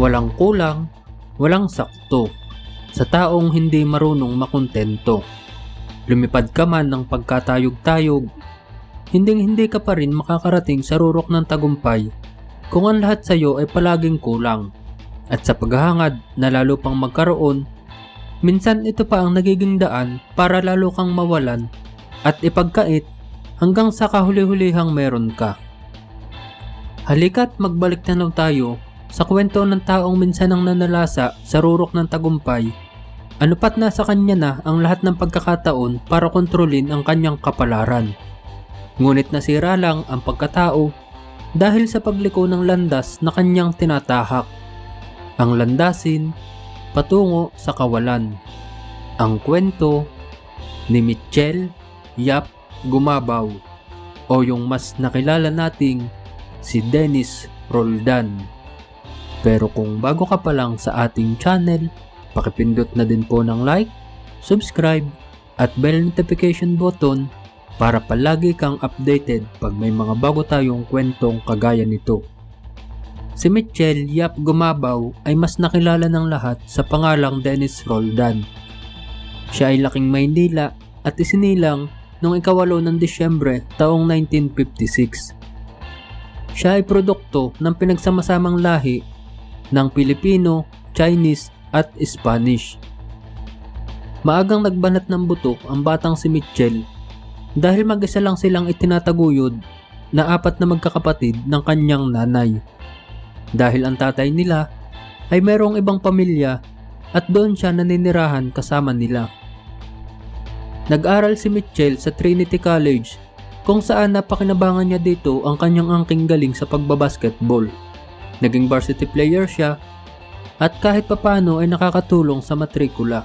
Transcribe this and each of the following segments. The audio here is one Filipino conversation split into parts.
Walang kulang, walang sakto. Sa taong hindi marunong makontento. Lumipad ka man ng pagkatayog-tayog, hinding-hindi ka pa rin makakarating sa rurok ng tagumpay kung ang lahat sa iyo ay palaging kulang. At sa paghahangad na lalo pang magkaroon, minsan ito pa ang nagiging daan para lalo kang mawalan at ipagkait hanggang sa kahuli-hulihang meron ka. Halika't magbalik tanaw tayo sa kwento ng taong minsan ang nanalasa sa rurok ng tagumpay. Ano pat nasa kanya na ang lahat ng pagkakataon para kontrolin ang kanyang kapalaran. Ngunit nasira lang ang pagkatao dahil sa pagliko ng landas na kanyang tinatahak. Ang landasin patungo sa kawalan. Ang kwento ni Mitchell Yap Gumabaw o yung mas nakilala nating si Dennis Roldan. Pero kung bago ka pa lang sa ating channel, pakipindot na din po ng like, subscribe, at bell notification button para palagi kang updated pag may mga bago tayong kwentong kagaya nito. Si Mitchell Yap Gumabaw ay mas nakilala ng lahat sa pangalang Dennis Roldan. Siya ay laking Maynila at isinilang noong ikawalo ng Disyembre taong 1956. Siya ay produkto ng pinagsamasamang lahi ng Pilipino, Chinese at Spanish. Maagang nagbanat ng buto ang batang si Mitchell dahil mag-isa lang silang itinataguyod na apat na magkakapatid ng kanyang nanay. Dahil ang tatay nila ay mayroong ibang pamilya at doon siya naninirahan kasama nila. Nag-aral si Mitchell sa Trinity College kung saan napakinabangan niya dito ang kanyang angking galing sa pagbabasketball. Naging varsity player siya at kahit papano ay nakakatulong sa matrikula.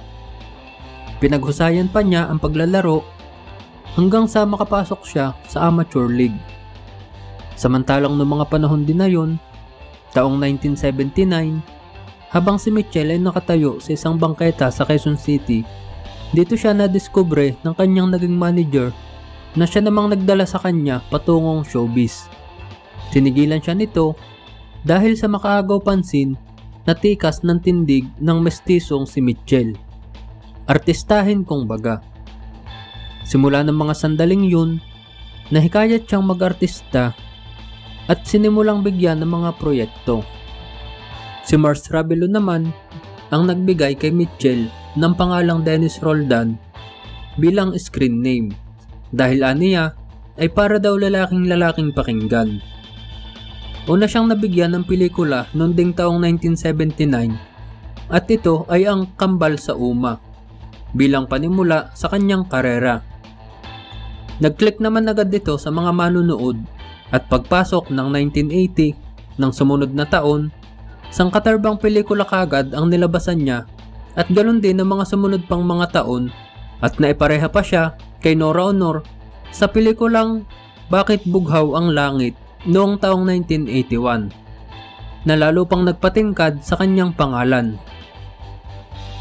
Pinaghusayan pa niya ang paglalaro hanggang sa makapasok siya sa amateur league. Samantalang noong mga panahon din na yun, taong 1979, habang si Mitchell ay nakatayo sa isang bangketa sa Quezon City, dito siya nadiskubre ng kanyang naging manager na siya namang nagdala sa kanya patungong showbiz. Tinigilan siya nito dahil sa makaagaw pansin na tikas ng tindig ng mestisong si Mitchell. Artistahin kong baga. Simula ng mga sandaling yun, nahikayat siyang mag-artista at sinimulang bigyan ng mga proyekto. Si Mars Ravelo naman ang nagbigay kay Mitchell ng pangalang Dennis Roldan bilang screen name dahil aniya ay para daw lalaking lalaking pakinggan. Una siyang nabigyan ng pelikula noong ding taong 1979 at ito ay ang Kambal sa Uma bilang panimula sa kanyang karera. Nag-click naman agad dito sa mga manunood at pagpasok ng 1980 ng sumunod na taon, sangkatarbang pelikula kagad ang nilabasan niya at ganoon din ang mga sumunod pang mga taon at naipareha pa siya kay Nora Honor sa pelikulang Bakit Bughaw ang Langit noong taong 1981 na lalo pang nagpatingkad sa kanyang pangalan.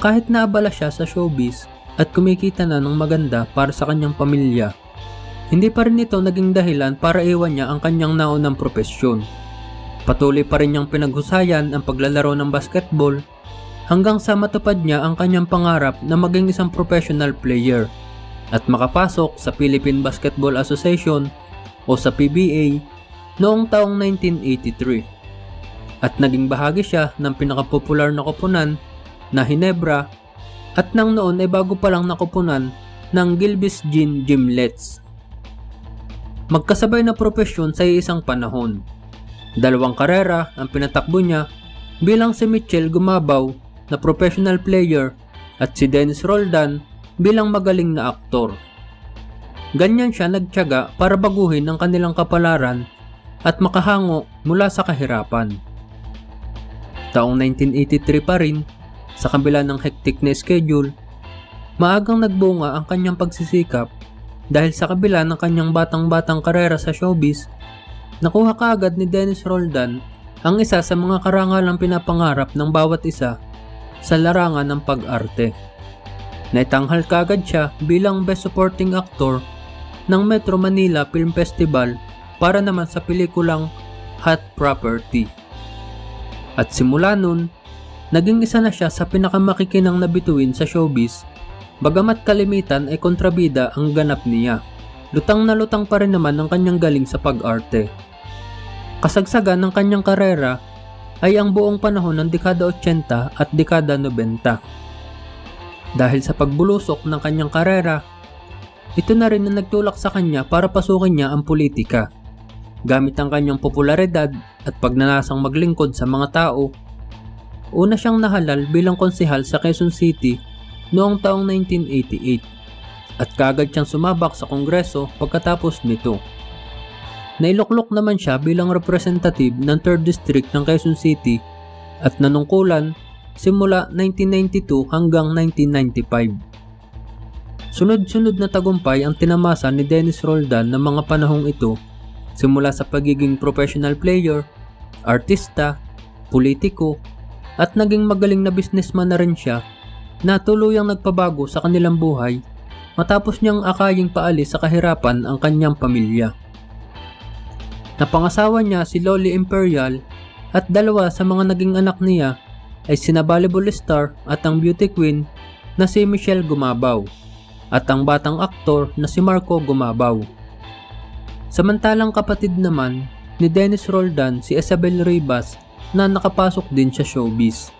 Kahit naabala siya sa showbiz at kumikita na ng maganda para sa kanyang pamilya, hindi pa rin ito naging dahilan para iwan niya ang kanyang naunang propesyon. Patuloy pa rin niyang pinaghusayan ang paglalaro ng basketball hanggang sa matupad niya ang kanyang pangarap na maging isang professional player at makapasok sa Philippine Basketball Association o sa PBA noong taong 1983 at naging bahagi siya ng pinakapopular na koponan na Hinebra at nang noon ay bago pa lang nakupunan ng Gilbis Gin Gymlets. Magkasabay na propesyon sa isang panahon. Dalawang karera ang pinatakbo niya bilang si Mitchell Gumabaw na professional player at si Dennis Roldan bilang magaling na aktor. Ganyan siya nagtyaga para baguhin ang kanilang kapalaran at makahango mula sa kahirapan. Taong 1983 pa rin, sa kabila ng hectic na schedule, maagang nagbunga ang kanyang pagsisikap dahil sa kabila ng kanyang batang-batang karera sa showbiz, nakuha kaagad ni Dennis Roldan ang isa sa mga karangalang pinapangarap ng bawat isa sa larangan ng pag-arte. Naitanghal kagad siya bilang Best Supporting Actor ng Metro Manila Film Festival para naman sa pelikulang Hot Property. At simula nun, naging isa na siya sa pinakamakikinang na bituin sa showbiz, bagamat kalimitan ay kontrabida ang ganap niya. Lutang na lutang pa rin naman ang kanyang galing sa pag-arte. Kasagsagan ng kanyang karera ay ang buong panahon ng dekada 80 at dekada 90. Dahil sa pagbulusok ng kanyang karera, ito na rin ang nagtulak sa kanya para pasukin niya ang politika. Gamit ang kanyang popularidad at pagnanasang maglingkod sa mga tao, una siyang nahalal bilang konsehal sa Quezon City noong taong 1988 at kagad siyang sumabak sa kongreso pagkatapos nito. Nailuklok naman siya bilang representative ng 3rd District ng Quezon City at nanungkulan simula 1992 hanggang 1995. Sunod-sunod na tagumpay ang tinamasa ni Dennis Roldan ng mga panahong ito simula sa pagiging professional player, artista, politiko, at naging magaling na businessman na rin siya na tuluyang nagpabago sa kanilang buhay matapos niyang akaying paalis sa kahirapan ang kanyang pamilya. Napangasawa niya si Loli Imperial at dalawa sa mga naging anak niya ay sina volleyball star at ang beauty queen na si Michelle Gumabaw at ang batang aktor na si Marco Gumabaw. Samantalang kapatid naman ni Dennis Roldan si Isabel Ribas na nakapasok din sa showbiz.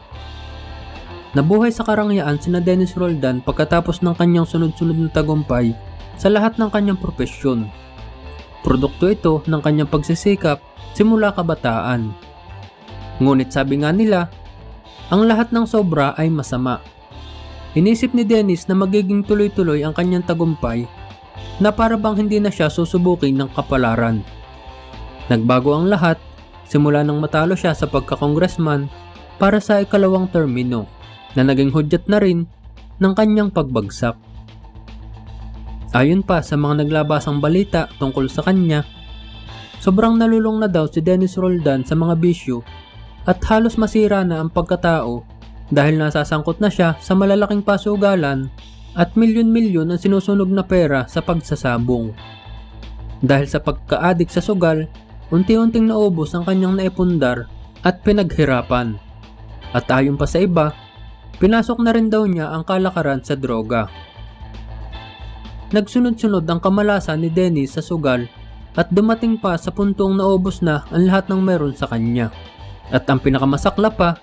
Nabuhay sa karangyaan sina Dennis Roldan pagkatapos ng kanyang sunod-sunod na tagumpay sa lahat ng kanyang propesyon. Produkto ito ng kanyang pagsisikap simula kabataan. Ngunit sabi nga nila, ang lahat ng sobra ay masama. Inisip ni Dennis na magiging tuloy-tuloy ang kanyang tagumpay na para bang hindi na siya susubukin ng kapalaran. Nagbago ang lahat simula nang matalo siya sa pagkakongressman para sa ikalawang termino na naging hudyat na rin ng kanyang pagbagsak. Ayon pa sa mga naglabasang balita tungkol sa kanya, sobrang nalulong na daw si Dennis Roldan sa mga bisyo at halos masira na ang pagkatao dahil nasasangkot na siya sa malalaking pasugalan at milyon-milyon ang sinusunog na pera sa pagsasabong. Dahil sa pagka-addict sa sugal, unti-unting naubos ang kanyang naipundar at pinaghirapan. At ayon pa sa iba, pinasok na rin daw niya ang kalakaran sa droga. Nagsunod-sunod ang kamalasan ni Dennis sa sugal at dumating pa sa puntong naubos na ang lahat ng meron sa kanya. At ang pinakamasakla pa,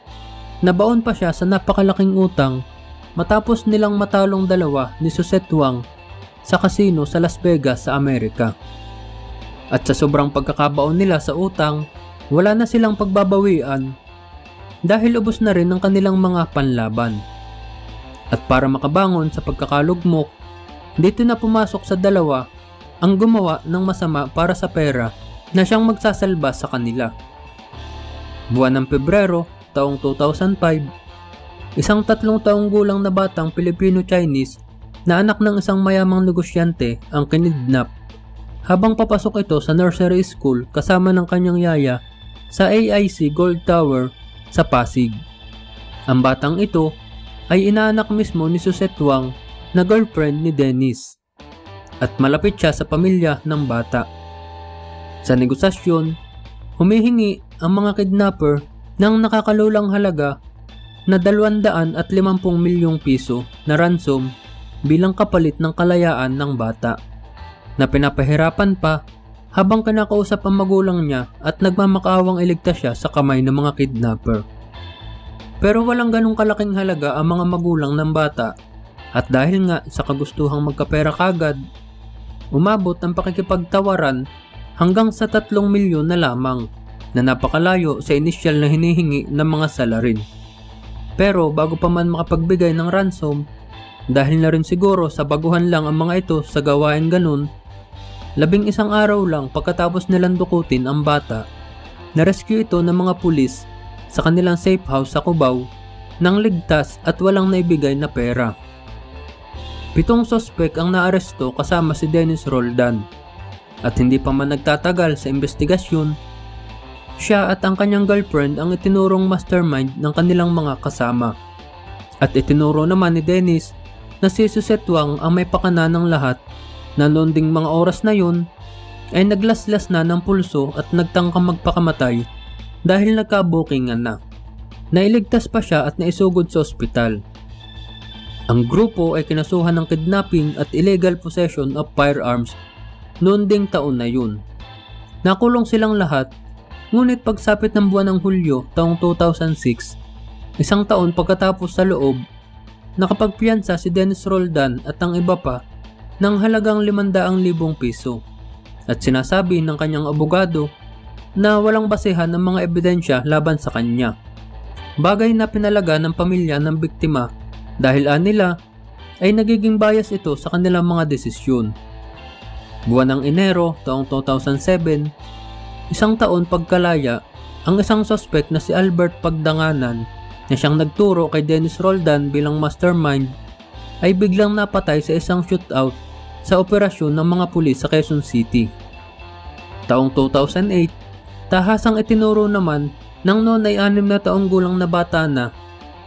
nabaon pa siya sa napakalaking utang matapos nilang matalong dalawa ni Susette Wang sa kasino sa Las Vegas sa Amerika. At sa sobrang pagkakabaon nila sa utang, wala na silang pagbabawian dahil ubos na rin ang kanilang mga panlaban. At para makabangon sa pagkakalugmok, dito na pumasok sa dalawa ang gumawa ng masama para sa pera na siyang magsasalba sa kanila. Buwan ng Pebrero, taong 2005, Isang tatlong taong gulang na batang Filipino-Chinese na anak ng isang mayamang negosyante ang kinidnap habang papasok ito sa nursery school kasama ng kanyang yaya sa AIC Gold Tower sa Pasig. Ang batang ito ay inaanak mismo ni Susette Wang na girlfriend ni Dennis at malapit siya sa pamilya ng bata. Sa negosasyon, humihingi ang mga kidnapper ng nakakalulang halaga na 250 milyong piso na ransom bilang kapalit ng kalayaan ng bata na pinapahirapan pa habang kinakausap ang magulang niya at nagmamakaawang iligtas siya sa kamay ng mga kidnapper. Pero walang ganong kalaking halaga ang mga magulang ng bata at dahil nga sa kagustuhang magkapera kagad, umabot ang pakikipagtawaran hanggang sa 3 milyon na lamang na napakalayo sa inisyal na hinihingi ng mga salarin. Pero bago pa man makapagbigay ng ransom, dahil na rin siguro sa baguhan lang ang mga ito sa gawain ganun, labing isang araw lang pagkatapos nilang dukutin ang bata, na-rescue ito ng mga pulis sa kanilang safe house sa Cubao nang ligtas at walang naibigay na pera. Pitong sospek ang naaresto kasama si Dennis Roldan at hindi pa man nagtatagal sa investigasyon siya at ang kanyang girlfriend ang itinurong mastermind ng kanilang mga kasama. At itinuro naman ni Dennis na si Susette Wang ang may pakana ng lahat na noon ding mga oras na yun ay naglaslas na ng pulso at nagtangkang magpakamatay dahil nagkabukingan na. Nailigtas pa siya at naisugod sa ospital. Ang grupo ay kinasuhan ng kidnapping at illegal possession of firearms noon ding taon na yun. Nakulong silang lahat, ngunit pagsapit ng buwan ng Hulyo taong 2006, isang taon pagkatapos sa loob, nakapagpiyansa si Dennis Roldan at ang iba pa ng halagang 500,000 piso at sinasabi ng kanyang abogado na walang basehan ng mga ebidensya laban sa kanya. Bagay na pinalaga ng pamilya ng biktima dahil anila ay nagiging bias ito sa kanilang mga desisyon. Buwan ng Enero taong 2007, isang taon pagkalaya, ang isang sospek na si Albert Pagdanganan na siyang nagturo kay Dennis Roldan bilang mastermind ay biglang napatay sa isang shootout sa operasyon ng mga pulis sa Quezon City. Taong 2008, tahasang itinuro naman ng noon ay anim na taong gulang na bata na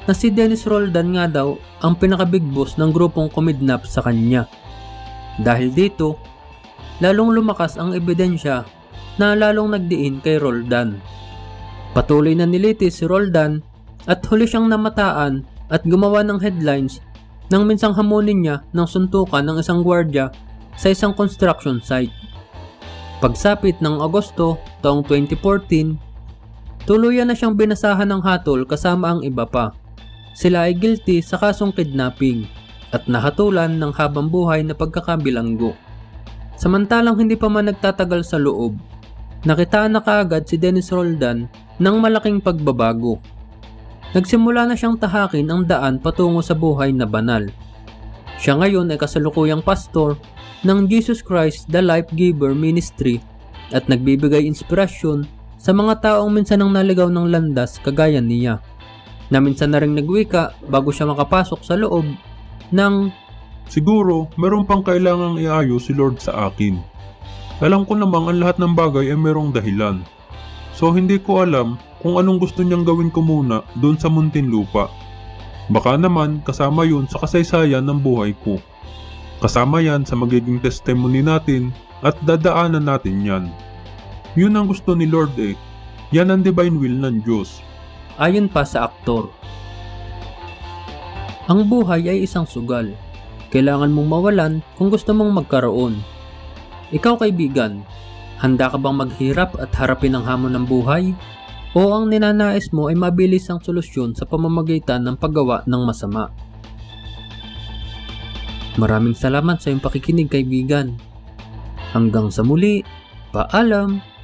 na si Dennis Roldan nga daw ang pinaka-big boss ng grupong kumidnap sa kanya. Dahil dito, lalong lumakas ang ebidensya na lalong nagdiin kay Roldan. Patuloy na nilitis si Roldan at huli siyang namataan at gumawa ng headlines nang minsang hamunin niya ng suntukan ng isang gwardya sa isang construction site. Pagsapit ng Agosto taong 2014, tuluyan na siyang binasahan ng hatol kasama ang iba pa. Sila ay guilty sa kasong kidnapping at nahatulan ng habang buhay na pagkakabilanggo. Samantalang hindi pa man nagtatagal sa loob, nakitaan na kaagad si Dennis Roldan ng malaking pagbabago. Nagsimula na siyang tahakin ang daan patungo sa buhay na banal. Siya ngayon ay kasalukuyang pastor ng Jesus Christ the Life Giver Ministry at nagbibigay inspirasyon sa mga taong minsan ang naligaw ng landas kagaya niya. Na minsan na rin nagwika bago siya makapasok sa loob ng Siguro, meron pang kailangang iayos si Lord sa akin. Alam ko namang ang lahat ng bagay ay merong dahilan. So hindi ko alam kung anong gusto niyang gawin ko muna doon sa Muntinlupa. Baka naman kasama yun sa kasaysayan ng buhay ko. Kasama yan sa magiging testimony natin at dadaanan natin yan. Yun ang gusto ni Lord eh. Yan ang divine will ng Diyos. ayon pa sa aktor. Ang buhay ay isang sugal. Kailangan mong mawalan kung gusto mong magkaroon. Ikaw kaibigan, handa ka bang maghirap at harapin ang hamon ng buhay? O ang ninanais mo ay mabilis ang solusyon sa pamamagitan ng paggawa ng masama? Maraming salamat sa iyong pakikinig kaibigan. Hanggang sa muli, paalam!